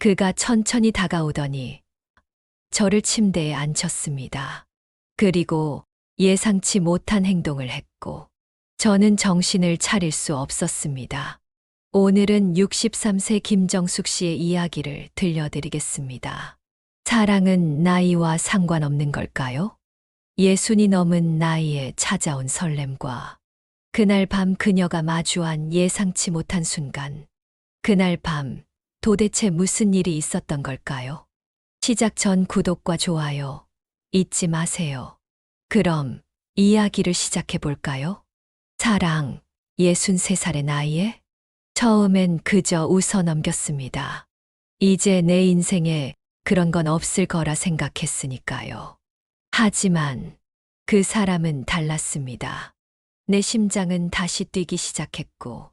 그가 천천히 다가오더니 저를 침대에 앉혔습니다. 그리고 예상치 못한 행동을 했고 저는 정신을 차릴 수 없었습니다. 오늘은 63세 김정숙 씨의 이야기를 들려드리겠습니다. 사랑은 나이와 상관없는 걸까요? 예순이 넘은 나이에 찾아온 설렘과 그날 밤 그녀가 마주한 예상치 못한 순간, 그날 밤 도대체 무슨 일이 있었던 걸까요? 시작 전 구독과 좋아요 잊지 마세요. 그럼 이야기를 시작해 볼까요? 사랑 63살의 나이에 처음엔 그저 웃어 넘겼습니다. 이제 내 인생에 그런 건 없을 거라 생각했으니까요. 하지만 그 사람은 달랐습니다. 내 심장은 다시 뛰기 시작했고,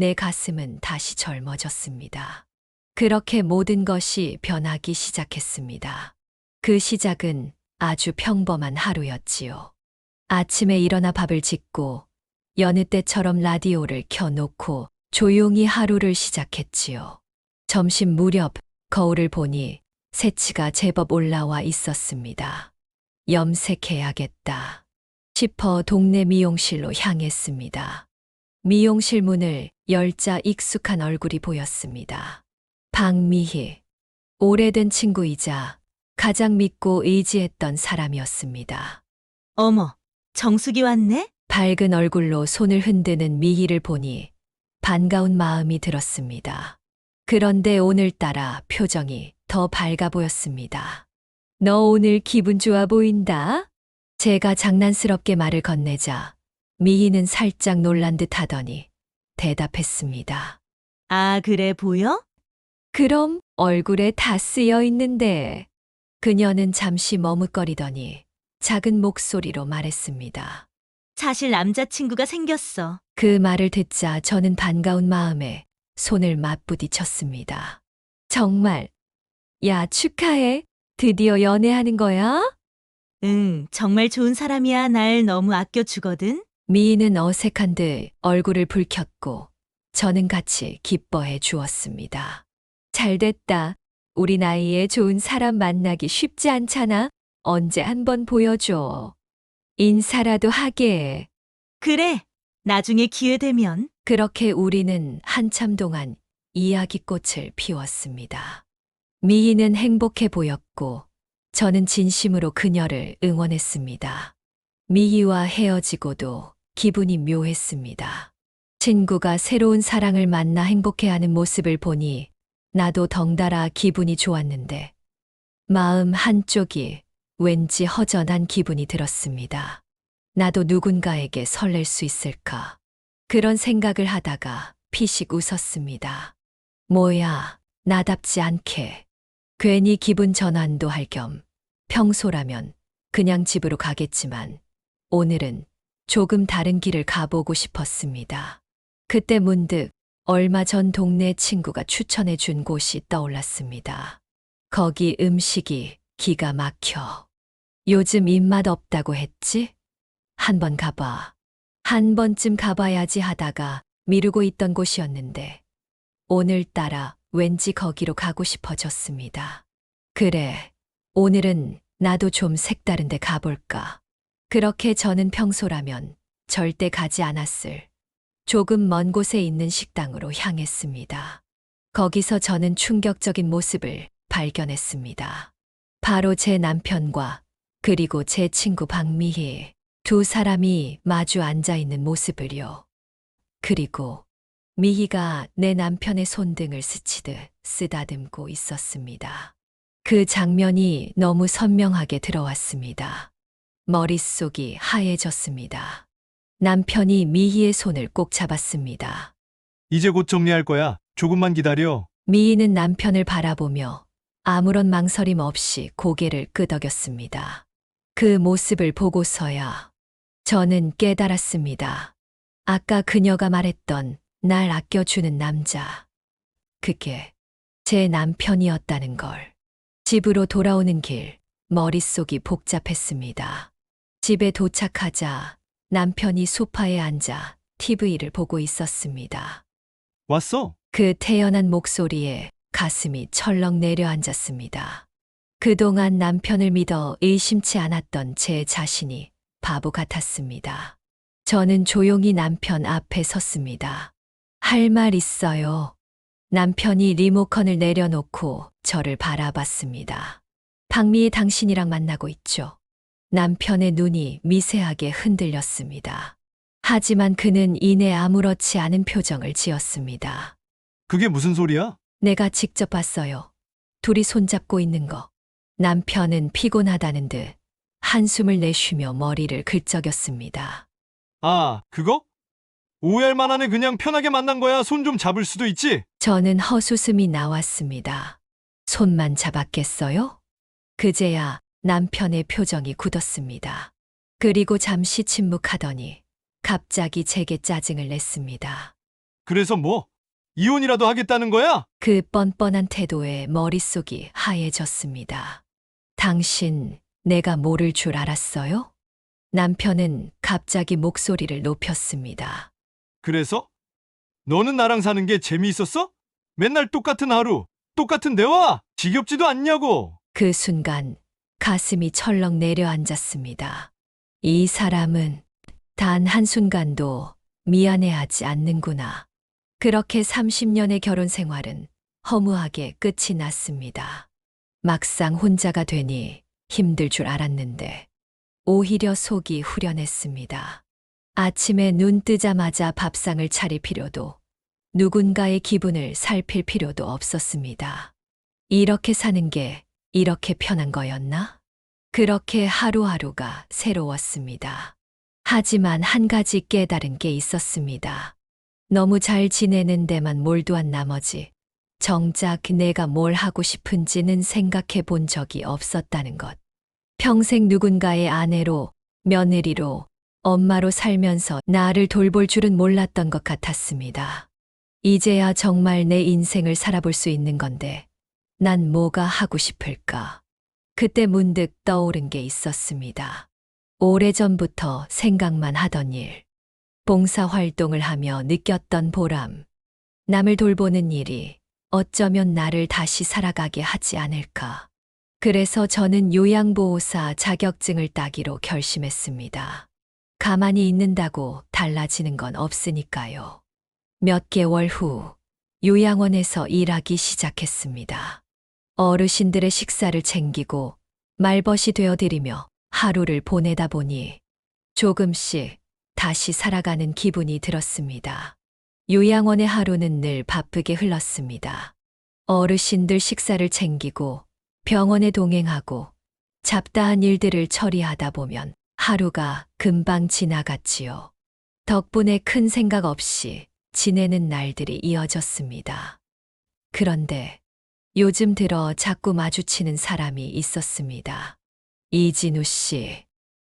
내 가슴은 다시 젊어졌습니다. 그렇게 모든 것이 변하기 시작했습니다. 그 시작은 아주 평범한 하루였지요. 아침에 일어나 밥을 짓고, 여느 때처럼 라디오를 켜놓고 조용히 하루를 시작했지요. 점심 무렵 거울을 보니 새치가 제법 올라와 있었습니다. 염색해야겠다 싶어 동네 미용실로 향했습니다. 미용실 문을 열자 익숙한 얼굴이 보였습니다. 박미희. 오래된 친구이자 가장 믿고 의지했던 사람이었습니다. 어머, 정숙이 왔네? 밝은 얼굴로 손을 흔드는 미희를 보니 반가운 마음이 들었습니다. 그런데 오늘따라 표정이 더 밝아 보였습니다. 너 오늘 기분 좋아 보인다? 제가 장난스럽게 말을 건네자 미희는 살짝 놀란 듯 하더니 대답했습니다. 아, 그래 보여? 그럼 얼굴에 다 쓰여 있는데. 그녀는 잠시 머뭇거리더니 작은 목소리로 말했습니다. 사실 남자친구가 생겼어. 그 말을 듣자 저는 반가운 마음에 손을 맞부딪혔습니다. 정말. 야, 축하해. 드디어 연애하는 거야? 응, 정말 좋은 사람이야. 날 너무 아껴주거든. 미인은 어색한 듯 얼굴을 붉혔고 저는 같이 기뻐해 주었습니다. 잘 됐다. 우리 나이에 좋은 사람 만나기 쉽지 않잖아. 언제 한번 보여줘. 인사라도 하게. 그래, 나중에 기회 되면. 그렇게 우리는 한참 동안 이야기꽃을 피웠습니다. 미희는 행복해 보였고, 저는 진심으로 그녀를 응원했습니다. 미희와 헤어지고도 기분이 묘했습니다. 친구가 새로운 사랑을 만나 행복해하는 모습을 보니 나도 덩달아 기분이 좋았는데, 마음 한쪽이 왠지 허전한 기분이 들었습니다. 나도 누군가에게 설렐 수 있을까? 그런 생각을 하다가 피식 웃었습니다. 뭐야, 나답지 않게. 괜히 기분 전환도 할 겸 평소라면 그냥 집으로 가겠지만 오늘은 조금 다른 길을 가보고 싶었습니다. 그때 문득 얼마 전 동네 친구가 추천해 준 곳이 떠올랐습니다. 거기 음식이 기가 막혀. 요즘 입맛 없다고 했지? 한번 가봐. 한 번쯤 가봐야지 하다가 미루고 있던 곳이었는데 오늘따라 왠지 거기로 가고 싶어졌습니다. 그래, 오늘은 나도 좀 색다른 데 가볼까. 그렇게 저는 평소라면 절대 가지 않았을 조금 먼 곳에 있는 식당으로 향했습니다. 거기서 저는 충격적인 모습을 발견했습니다. 바로 제 남편과 그리고 제 친구 박미희 두 사람이 마주 앉아 있는 모습을요. 그리고 미희가 내 남편의 손등을 스치듯 쓰다듬고 있었습니다. 그 장면이 너무 선명하게 들어왔습니다. 머릿속이 하얘졌습니다. 남편이 미희의 손을 꼭 잡았습니다. 이제 곧 정리할 거야. 조금만 기다려. 미희는 남편을 바라보며 아무런 망설임 없이 고개를 끄덕였습니다. 그 모습을 보고서야 저는 깨달았습니다. 아까 그녀가 말했던 날 아껴주는 남자. 그게 제 남편이었다는 걸. 집으로 돌아오는 길, 머릿속이 복잡했습니다. 집에 도착하자 남편이 소파에 앉아 TV를 보고 있었습니다. 왔어? 그 태연한 목소리에 가슴이 철렁 내려앉았습니다. 그동안 남편을 믿어 의심치 않았던 제 자신이 바보 같았습니다. 저는 조용히 남편 앞에 섰습니다. 할 말 있어요. 남편이 리모컨을 내려놓고 저를 바라봤습니다. 박미애 당신이랑 만나고 있죠. 남편의 눈이 미세하게 흔들렸습니다. 하지만 그는 이내 아무렇지 않은 표정을 지었습니다. 그게 무슨 소리야? 내가 직접 봤어요. 둘이 손잡고 있는 거. 남편은 피곤하다는 듯 한숨을 내쉬며 머리를 긁적였습니다. 아, 그거? 오해할 만하네 그냥 편하게 만난 거야. 손 좀 잡을 수도 있지. 저는 허수음이 나왔습니다. 손만 잡았겠어요? 그제야 남편의 표정이 굳었습니다. 그리고 잠시 침묵하더니 갑자기 제게 짜증을 냈습니다. 그래서 뭐? 이혼이라도 하겠다는 거야? 그 뻔뻔한 태도에 머릿속이 하얘졌습니다. 당신, 내가 모를 줄 알았어요? 남편은 갑자기 목소리를 높였습니다. 그래서? 너는 나랑 사는 게 재미있었어? 맨날 똑같은 하루, 똑같은 대화? 지겹지도 않냐고. 그 순간 가슴이 철렁 내려앉았습니다. 이 사람은 단 한순간도 미안해하지 않는구나. 그렇게 30년의 결혼 생활은 허무하게 끝이 났습니다. 막상 혼자가 되니 힘들 줄 알았는데 오히려 속이 후련했습니다. 아침에 눈 뜨자마자 밥상을 차릴 필요도 누군가의 기분을 살필 필요도 없었습니다. 이렇게 사는 게 이렇게 편한 거였나? 그렇게 하루하루가 새로웠습니다. 하지만 한 가지 깨달은 게 있었습니다. 너무 잘 지내는 데만 몰두한 나머지 정작 내가 뭘 하고 싶은지는 생각해 본 적이 없었다는 것. 평생 누군가의 아내로, 며느리로, 엄마로 살면서 나를 돌볼 줄은 몰랐던 것 같았습니다. 이제야 정말 내 인생을 살아볼 수 있는 건데, 난 뭐가 하고 싶을까? 그때 문득 떠오른 게 있었습니다. 오래전부터 생각만 하던 일. 봉사 활동을 하며 느꼈던 보람. 남을 돌보는 일이 어쩌면 나를 다시 살아가게 하지 않을까. 그래서 저는 요양보호사 자격증을 따기로 결심했습니다. 가만히 있는다고 달라지는 건 없으니까요. 몇 개월 후 요양원에서 일하기 시작했습니다. 어르신들의 식사를 챙기고 말벗이 되어드리며 하루를 보내다 보니 조금씩 다시 살아가는 기분이 들었습니다. 요양원의 하루는 늘 바쁘게 흘렀습니다. 어르신들 식사를 챙기고 병원에 동행하고 잡다한 일들을 처리하다 보면 하루가 금방 지나갔지요. 덕분에 큰 생각 없이 지내는 날들이 이어졌습니다. 그런데 요즘 들어 자꾸 마주치는 사람이 있었습니다. 이진우 씨.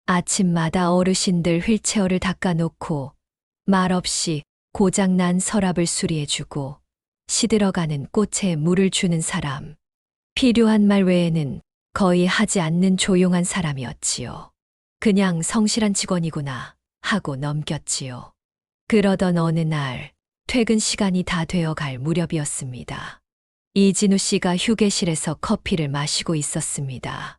아침마다 어르신들 휠체어를 닦아놓고 말없이 고장난 서랍을 수리해주고 시들어가는 꽃에 물을 주는 사람. 필요한 말 외에는 거의 하지 않는 조용한 사람이었지요. 그냥 성실한 직원이구나 하고 넘겼지요. 그러던 어느 날 퇴근 시간이 다 되어 갈 무렵이었습니다. 이진우 씨가 휴게실에서 커피를 마시고 있었습니다.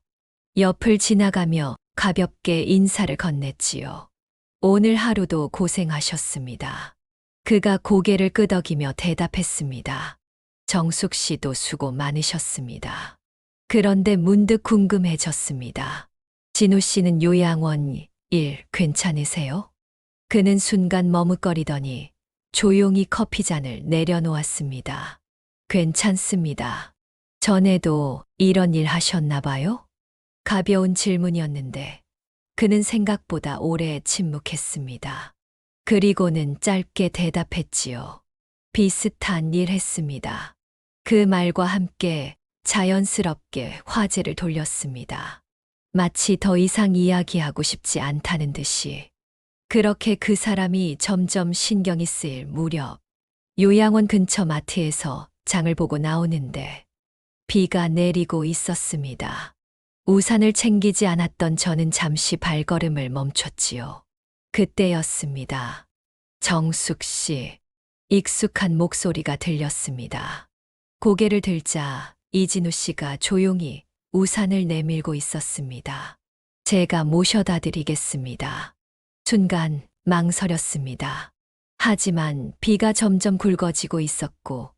옆을 지나가며 가볍게 인사를 건넸지요. 오늘 하루도 고생하셨습니다. 그가 고개를 끄덕이며 대답했습니다. 정숙 씨도 수고 많으셨습니다. 그런데 문득 궁금해졌습니다. 진우 씨는 요양원 일 괜찮으세요? 그는 순간 머뭇거리더니 조용히 커피잔을 내려놓았습니다. 괜찮습니다. 전에도 이런 일 하셨나 봐요? 가벼운 질문이었는데 그는 생각보다 오래 침묵했습니다. 그리고는 짧게 대답했지요. 비슷한 일 했습니다. 그 말과 함께 자연스럽게 화제를 돌렸습니다. 마치 더 이상 이야기하고 싶지 않다는 듯이. 그렇게 그 사람이 점점 신경이 쓰일 무렵, 요양원 근처 마트에서 장을 보고 나오는데, 비가 내리고 있었습니다. 우산을 챙기지 않았던 저는 잠시 발걸음을 멈췄지요. 그때였습니다. 정숙 씨, 익숙한 목소리가 들렸습니다. 고개를 들자 이진우 씨가 조용히 우산을 내밀고 있었습니다. 제가 모셔다 드리겠습니다. 순간 망설였습니다. 하지만 비가 점점 굵어지고 있었고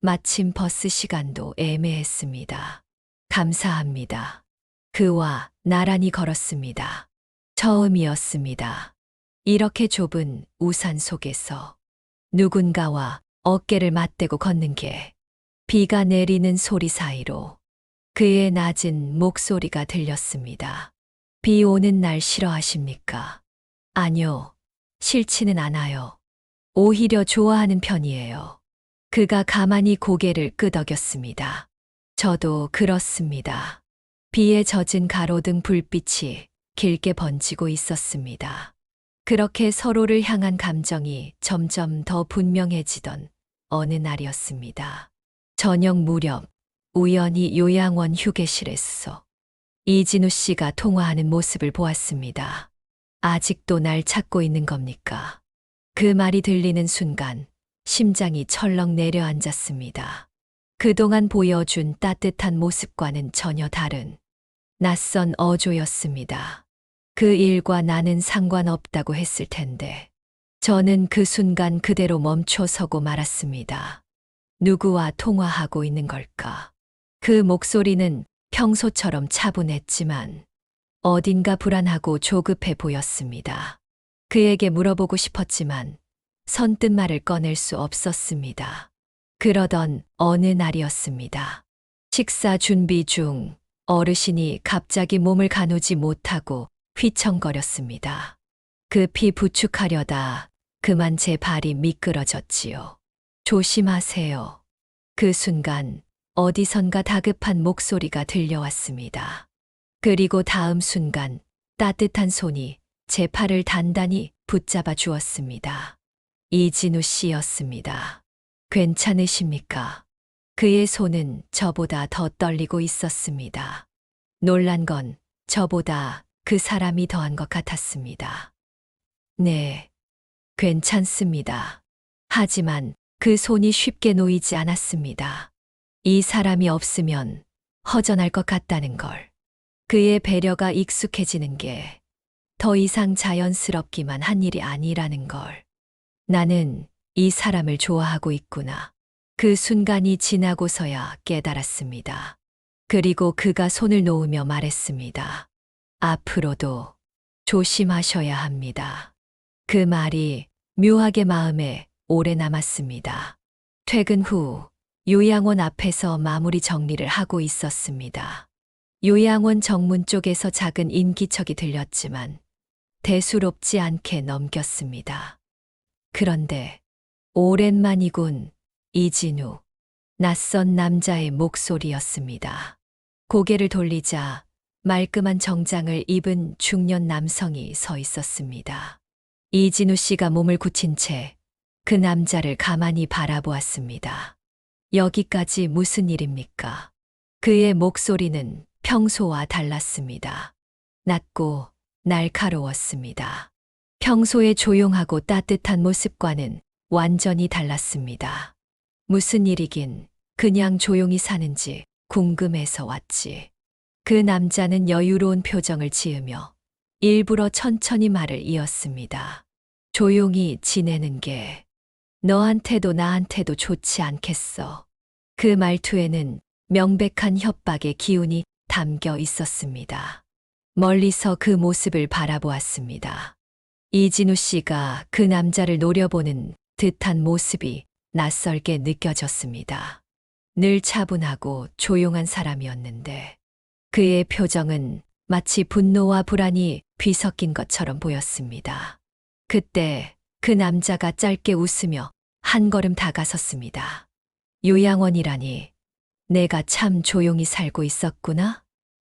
마침 버스 시간도 애매했습니다. 감사합니다. 그와 나란히 걸었습니다. 처음이었습니다. 이렇게 좁은 우산 속에서 누군가와 어깨를 맞대고 걷는 게 비가 내리는 소리 사이로 그의 낮은 목소리가 들렸습니다. 비 오는 날 싫어하십니까? 아니요. 싫지는 않아요. 오히려 좋아하는 편이에요. 그가 가만히 고개를 끄덕였습니다. 저도 그렇습니다. 비에 젖은 가로등 불빛이 길게 번지고 있었습니다. 그렇게 서로를 향한 감정이 점점 더 분명해지던 어느 날이었습니다. 저녁 무렵 우연히 요양원 휴게실에서 이진우 씨가 통화하는 모습을 보았습니다. 아직도 날 찾고 있는 겁니까? 그 말이 들리는 순간 심장이 철렁 내려앉았습니다. 그동안 보여준 따뜻한 모습과는 전혀 다른 낯선 어조였습니다. 그 일과 나는 상관없다고 했을 텐데 저는 그 순간 그대로 멈춰서고 말았습니다. 누구와 통화하고 있는 걸까? 그 목소리는 평소처럼 차분했지만 어딘가 불안하고 조급해 보였습니다. 그에게 물어보고 싶었지만 선뜻 말을 꺼낼 수 없었습니다. 그러던 어느 날이었습니다. 식사 준비 중 어르신이 갑자기 몸을 가누지 못하고 휘청거렸습니다. 급히 부축하려다 그만 제 발이 미끄러졌지요. 조심하세요. 그 순간 어디선가 다급한 목소리가 들려왔습니다. 그리고 다음 순간 따뜻한 손이 제 팔을 단단히 붙잡아 주었습니다. 이진우 씨였습니다. 괜찮으십니까? 그의 손은 저보다 더 떨리고 있었습니다. 놀란 건 저보다 그 사람이 더한 것 같았습니다. 네, 괜찮습니다. 하지만 그 손이 쉽게 놓이지 않았습니다. 이 사람이 없으면 허전할 것 같다는 걸. 그의 배려가 익숙해지는 게 더 이상 자연스럽기만 한 일이 아니라는 걸. 나는 이 사람을 좋아하고 있구나. 그 순간이 지나고서야 깨달았습니다. 그리고 그가 손을 놓으며 말했습니다. 앞으로도 조심하셔야 합니다. 그 말이 묘하게 마음에 오래 남았습니다. 퇴근 후 요양원 앞에서 마무리 정리를 하고 있었습니다. 요양원 정문 쪽에서 작은 인기척이 들렸지만 대수롭지 않게 넘겼습니다. 그런데 오랜만이군 이진우 낯선 남자의 목소리였습니다. 고개를 돌리자 말끔한 정장을 입은 중년 남성이 서 있었습니다. 이진우 씨가 몸을 굳힌 채 그 남자를 가만히 바라보았습니다. 여기까지 무슨 일입니까? 그의 목소리는 평소와 달랐습니다. 낮고 날카로웠습니다. 평소의 조용하고 따뜻한 모습과는 완전히 달랐습니다. 무슨 일이긴 그냥 조용히 사는지 궁금해서 왔지. 그 남자는 여유로운 표정을 지으며 일부러 천천히 말을 이었습니다. 조용히 지내는 게 너한테도 나한테도 좋지 않겠어. 그 말투에는 명백한 협박의 기운이 담겨 있었습니다. 멀리서 그 모습을 바라보았습니다. 이진우 씨가 그 남자를 노려보는 듯한 모습이 낯설게 느껴졌습니다. 늘 차분하고 조용한 사람이었는데 그의 표정은 마치 분노와 불안이 뒤섞인 것처럼 보였습니다. 그때 그 남자가 짧게 웃으며 한 걸음 다가섰습니다. 요양원이라니 내가 참 조용히 살고 있었구나?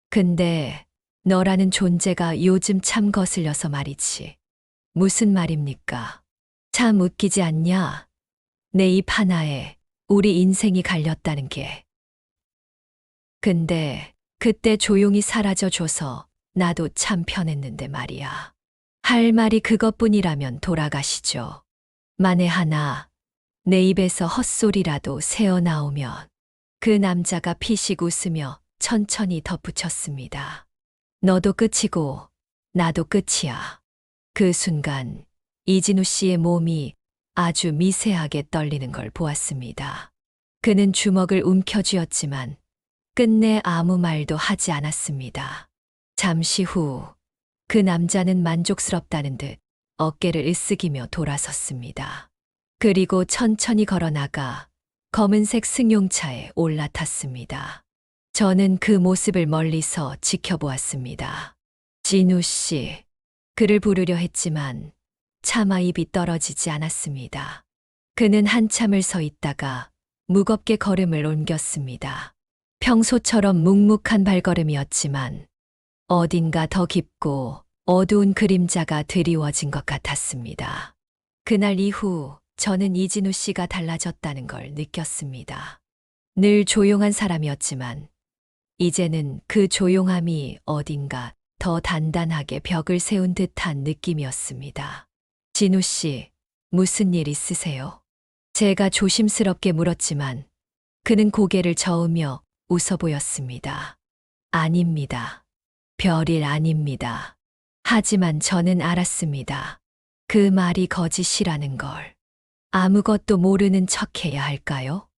근데 너라는 존재가 요즘 참 거슬려서 말이지. 무슨 말입니까? 참 웃기지 않냐? 내 입 하나에 우리 인생이 갈렸다는 게. 근데 그때 조용히 사라져줘서 나도 참 편했는데 말이야. 할 말이 그것뿐이라면 돌아가시죠. 만에 하나 내 입에서 헛소리라도 새어나오면 그 남자가 피식 웃으며 천천히 덧붙였습니다. 너도 끝이고 나도 끝이야. 그 순간 이진우 씨의 몸이 아주 미세하게 떨리는 걸 보았습니다. 그는 주먹을 움켜쥐었지만 끝내 아무 말도 하지 않았습니다. 잠시 후 그 남자는 만족스럽다는 듯 어깨를 으쓱이며 돌아섰습니다. 그리고 천천히 걸어 나가 검은색 승용차에 올라탔습니다. 저는 그 모습을 멀리서 지켜보았습니다. 진우 씨, 그를 부르려 했지만 차마 입이 떨어지지 않았습니다. 그는 한참을 서 있다가 무겁게 걸음을 옮겼습니다. 평소처럼 묵묵한 발걸음이었지만 어딘가 더 깊고 어두운 그림자가 드리워진 것 같았습니다. 그날 이후 저는 이진우 씨가 달라졌다는 걸 느꼈습니다. 늘 조용한 사람이었지만 이제는 그 조용함이 어딘가 더 단단하게 벽을 세운 듯한 느낌이었습니다. 진우 씨, 무슨 일 있으세요? 제가 조심스럽게 물었지만 그는 고개를 저으며 웃어 보였습니다. 아닙니다. 별일 아닙니다. 하지만 저는 알았습니다. 그 말이 거짓이라는 걸. 아무것도 모르는 척 해야 할까요?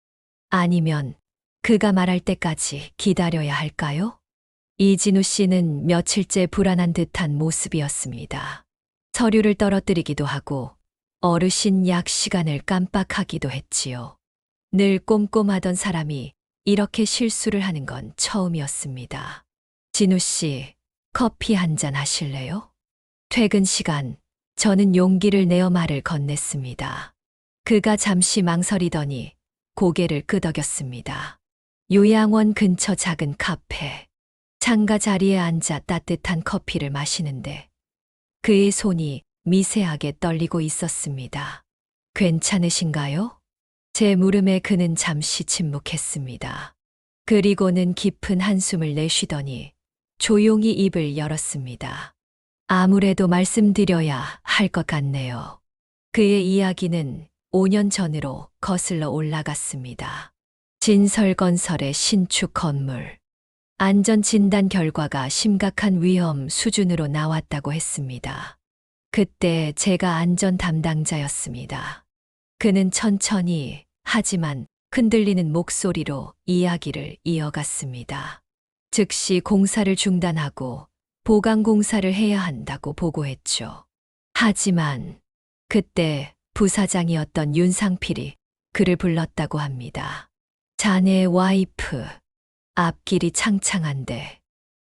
아니면 그가 말할 때까지 기다려야 할까요? 이진우 씨는 며칠째 불안한 듯한 모습이었습니다. 서류를 떨어뜨리기도 하고 어르신 약 시간을 깜빡하기도 했지요. 늘 꼼꼼하던 사람이 이렇게 실수를 하는 건 처음이었습니다. 진우 씨, 커피 한 잔 하실래요? 퇴근 시간, 저는 용기를 내어 말을 건넸습니다. 그가 잠시 망설이더니 고개를 끄덕였습니다. 요양원 근처 작은 카페. 창가 자리에 앉아 따뜻한 커피를 마시는데 그의 손이 미세하게 떨리고 있었습니다. 괜찮으신가요? 제 물음에 그는 잠시 침묵했습니다. 그리고는 깊은 한숨을 내쉬더니 조용히 입을 열었습니다. 아무래도 말씀드려야 할 것 같네요. 그의 이야기는 5년 전으로 거슬러 올라갔습니다. 진설건설의 신축 건물. 안전진단 결과가 심각한 위험 수준으로 나왔다고 했습니다. 그때 제가 안전 담당자였습니다. 그는 천천히 하지만 흔들리는 목소리로 이야기를 이어갔습니다. 즉시 공사를 중단하고 보강 공사를 해야 한다고 보고했죠. 하지만 그때 부사장이었던 윤상필이 그를 불렀다고 합니다. 자네 와이프, 앞길이 창창한데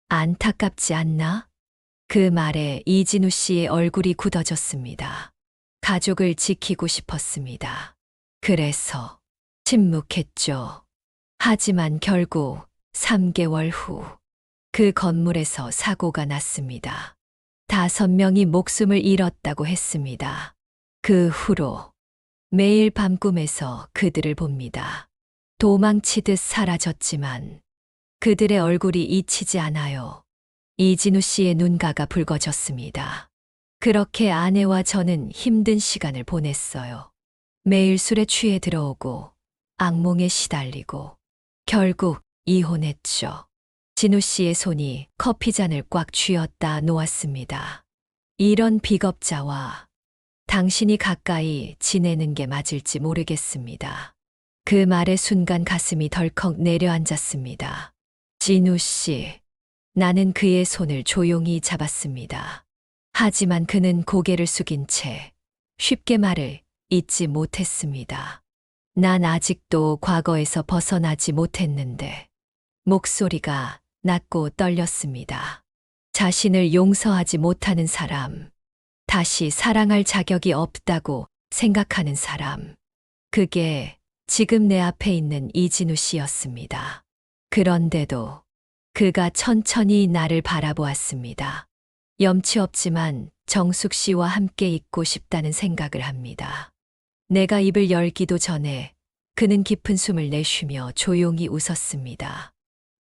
안타깝지 않나? 그 말에 이진우 씨의 얼굴이 굳어졌습니다. 가족을 지키고 싶었습니다. 그래서 침묵했죠. 하지만 결국 3개월 후 그 건물에서 사고가 났습니다. 다섯 명이 목숨을 잃었다고 했습니다. 그 후로 매일 밤 꿈에서 그들을 봅니다. 도망치듯 사라졌지만 그들의 얼굴이 잊히지 않아요. 이진우 씨의 눈가가 붉어졌습니다. 그렇게 아내와 저는 힘든 시간을 보냈어요. 매일 술에 취해 들어오고 악몽에 시달리고 결국 이혼했죠. 진우 씨의 손이 커피잔을 꽉 쥐었다 놓았습니다. 이런 비겁자와 당신이 가까이 지내는 게 맞을지 모르겠습니다. 그 말의 순간 가슴이 덜컥 내려앉았습니다. 진우 씨, 나는 그의 손을 조용히 잡았습니다. 하지만 그는 고개를 숙인 채 쉽게 말을 잊지 못했습니다. 난 아직도 과거에서 벗어나지 못했는데 목소리가 낮고 떨렸습니다. 자신을 용서하지 못하는 사람, 다시 사랑할 자격이 없다고 생각하는 사람. 그게 지금 내 앞에 있는 이진우 씨였습니다. 그런데도 그가 천천히 나를 바라보았습니다. 염치 없지만 정숙 씨와 함께 있고 싶다는 생각을 합니다. 내가 입을 열기도 전에 그는 깊은 숨을 내쉬며 조용히 웃었습니다.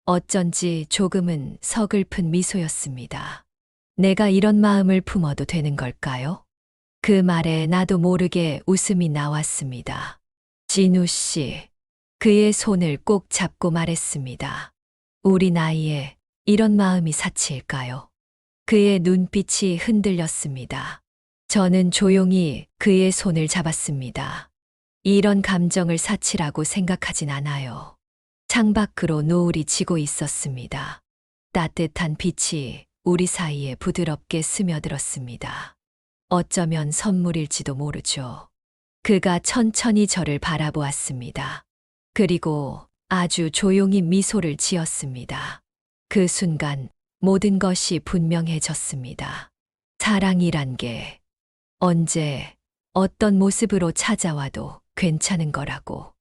어쩐지 조금은 서글픈 미소였습니다. 내가 이런 마음을 품어도 되는 걸까요? 그 말에 나도 모르게 웃음이 나왔습니다. 진우 씨, 그의 손을 꼭 잡고 말했습니다. 우리 나이에 이런 마음이 사치일까요? 그의 눈빛이 흔들렸습니다. 저는 조용히 그의 손을 잡았습니다. 이런 감정을 사치라고 생각하진 않아요. 창밖으로 노을이 지고 있었습니다. 따뜻한 빛이 우리 사이에 부드럽게 스며들었습니다. 어쩌면 선물일지도 모르죠. 그가 천천히 저를 바라보았습니다. 그리고 아주 조용히 미소를 지었습니다. 그 순간 모든 것이 분명해졌습니다. 사랑이란 게 언제 어떤 모습으로 찾아와도 괜찮은 거라고.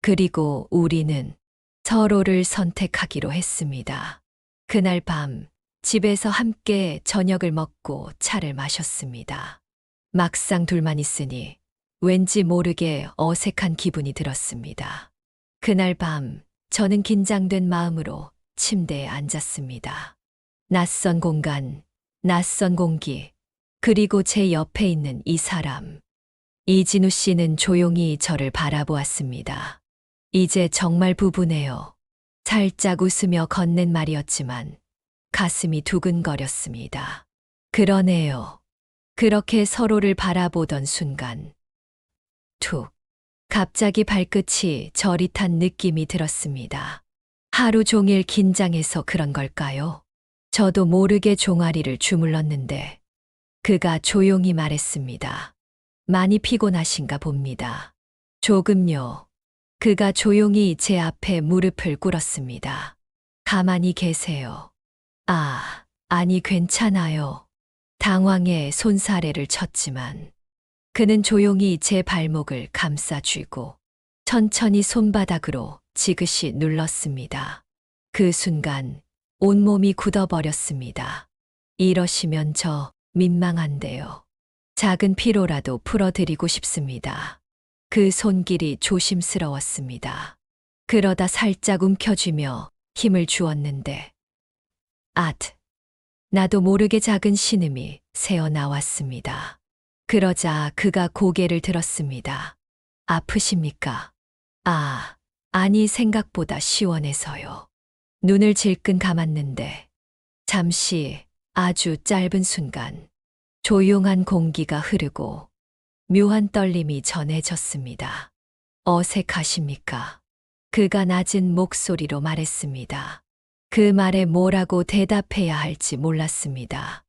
그리고 우리는 서로를 선택하기로 했습니다. 그날 밤 집에서 함께 저녁을 먹고 차를 마셨습니다. 막상 둘만 있으니 왠지 모르게 어색한 기분이 들었습니다. 그날 밤 저는 긴장된 마음으로 침대에 앉았습니다. 낯선 공간, 낯선 공기, 그리고 제 옆에 있는 이 사람. 이진우 씨는 조용히 저를 바라보았습니다. 이제 정말 부부네요. 살짝 웃으며 건넨 말이었지만 가슴이 두근거렸습니다. 그러네요. 그렇게 서로를 바라보던 순간. 툭. 갑자기 발끝이 저릿한 느낌이 들었습니다. 하루 종일 긴장해서 그런 걸까요? 저도 모르게 종아리를 주물렀는데 그가 조용히 말했습니다. 많이 피곤하신가 봅니다. 조금요. 그가 조용히 제 앞에 무릎을 꿇었습니다. 가만히 계세요. 아, 아니 괜찮아요. 당황해 손사래를 쳤지만 그는 조용히 제 발목을 감싸 쥐고 천천히 손바닥으로 지그시 눌렀습니다. 그 순간 온몸이 굳어버렸습니다. 이러시면 저 민망한데요. 작은 피로라도 풀어드리고 싶습니다. 그 손길이 조심스러웠습니다. 그러다 살짝 움켜쥐며 힘을 주었는데, 아트. 나도 모르게 작은 신음이 새어 나왔습니다. 그러자 그가 고개를 들었습니다. 아프십니까? 아, 아니 생각보다 시원해서요. 눈을 질끈 감았는데, 잠시 아주 짧은 순간, 조용한 공기가 흐르고, 묘한 떨림이 전해졌습니다. 어색하십니까? 그가 낮은 목소리로 말했습니다. 그 말에 뭐라고 대답해야 할지 몰랐습니다.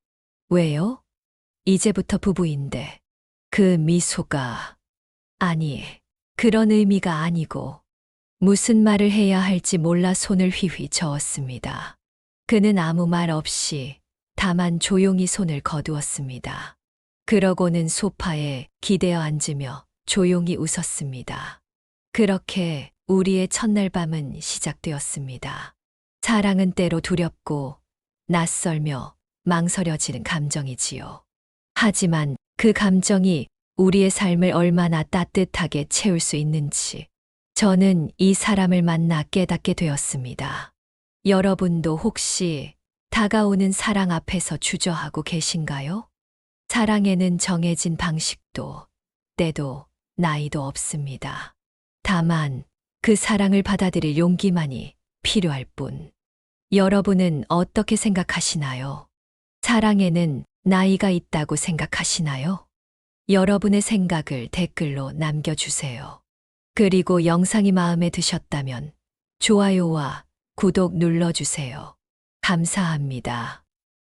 왜요? 이제부터 부부인데. 그 미소가, 아니, 그런 의미가 아니고, 무슨 말을 해야 할지 몰라 손을 휘휘 저었습니다. 그는 아무 말 없이 다만 조용히 손을 거두었습니다. 그러고는 소파에 기대어 앉으며 조용히 웃었습니다. 그렇게 우리의 첫날 밤은 시작되었습니다. 사랑은 때로 두렵고 낯설며 망설여지는 감정이지요. 하지만 그 감정이 우리의 삶을 얼마나 따뜻하게 채울 수 있는지 저는 이 사람을 만나 깨닫게 되었습니다. 여러분도 혹시 다가오는 사랑 앞에서 주저하고 계신가요? 사랑에는 정해진 방식도, 때도, 나이도 없습니다. 다만 그 사랑을 받아들일 용기만이 필요할 뿐. 여러분은 어떻게 생각하시나요? 사랑에는 나이가 있다고 생각하시나요? 여러분의 생각을 댓글로 남겨주세요. 그리고 영상이 마음에 드셨다면 좋아요와 구독 눌러주세요. 감사합니다.